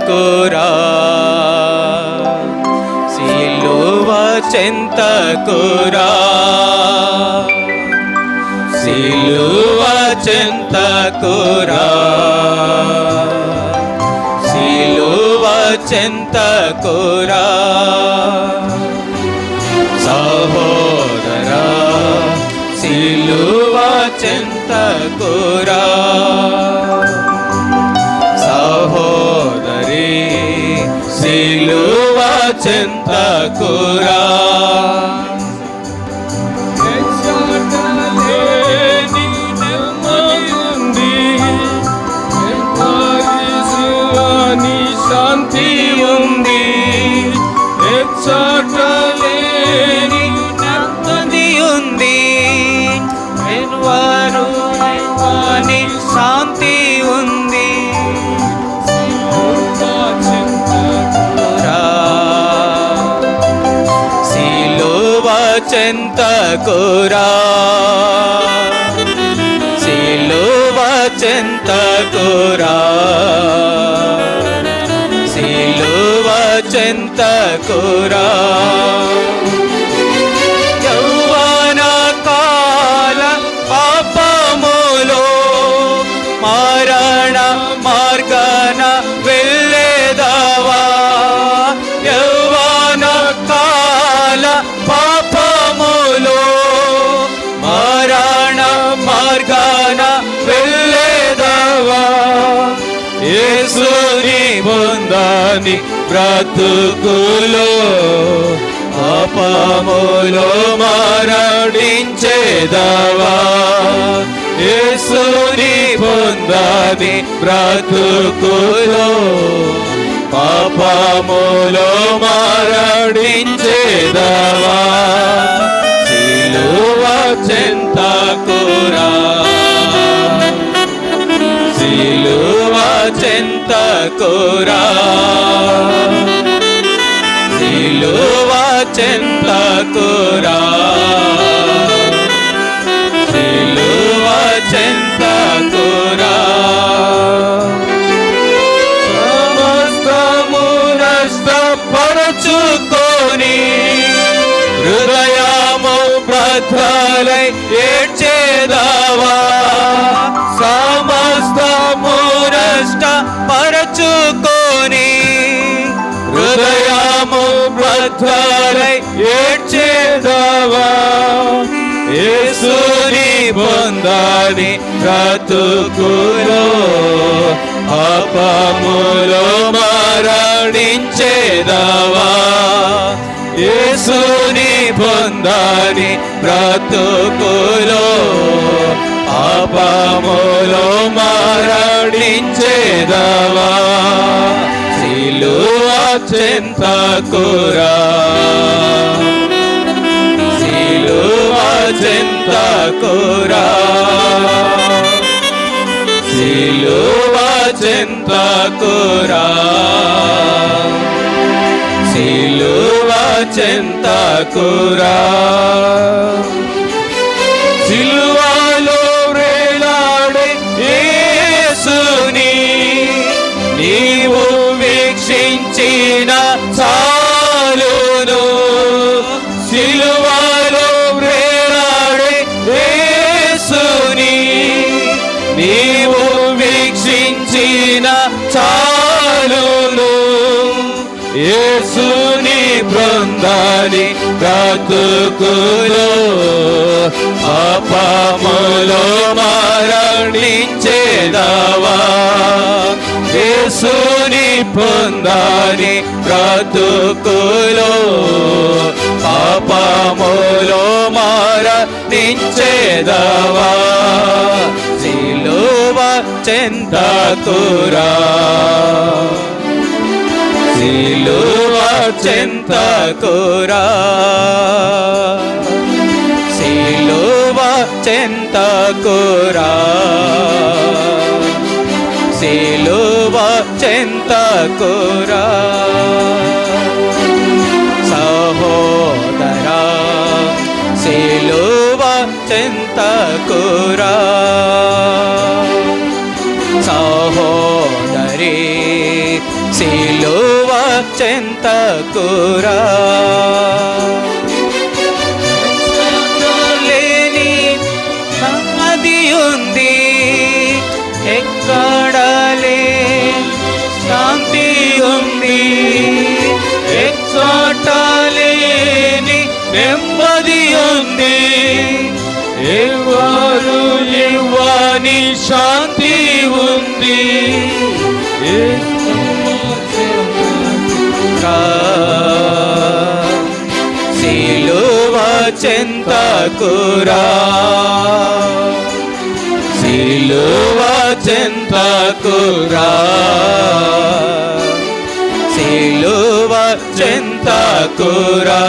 చెంతకురా సిలువ చింత చెంతకురా. సిలువ చెంతకురా. సిలువ చెంతకురా. సహోదరా సిలువ చింత సహోదరి చెంతకురా సిలువ చెంతకురా సిలువ చెంతకురా యౌవన కాల పాపములో మరణ మార్గన నీ బ్రతుకులో పాపములో మరణించేదవా యేసుని పొందని బ్రతుకులో పాపములో కోరా. సిలువ చెంతకురా సిలువ చెంతకురా సమస్తము నష్టపరచుకొని హృదయము బ్రతలై ఏడ్చేదావా. సమస్తము నష్ట హృదయము బ్రతలై ఏడ్చేదావా. యేసుని పొందని బ్రతుకులో. పాపములో మరణించేదావా. యేసుని పొందని బ్రతుకులో. పాపములో మరణించేదావా? సిలువ చెంతకురా సిలువ చెంతకురా సిలువ చెంతకురా సిలువ చెంతకురా కురా. వేలాడే నీవు వీక్షించిన చాలును. సిలువలో వేలాడే యేసుని. నీవు వీక్షించిన చాలును. యేసుని బృందాని బ్రతుకులో పాపములో మరణించేదవా? యేసుని పొందాని బ్రతుకులో. పాపములో మార మరణించేదావా సిలువ చెంతకురా సిలువ చెంతకురా సిలువ చెంతకురా సిలువ చింతకురా సహోదరా శిలువ చింతకురా సహోదరి శిలువ చింతకురా ఎచ్చోటలేని నెమ్మది ఉంది. ఎవరు ఇవ్వని శాంతి ఉంది. సిలువ చెంతకురా సిలువ చెంతకురా Takura.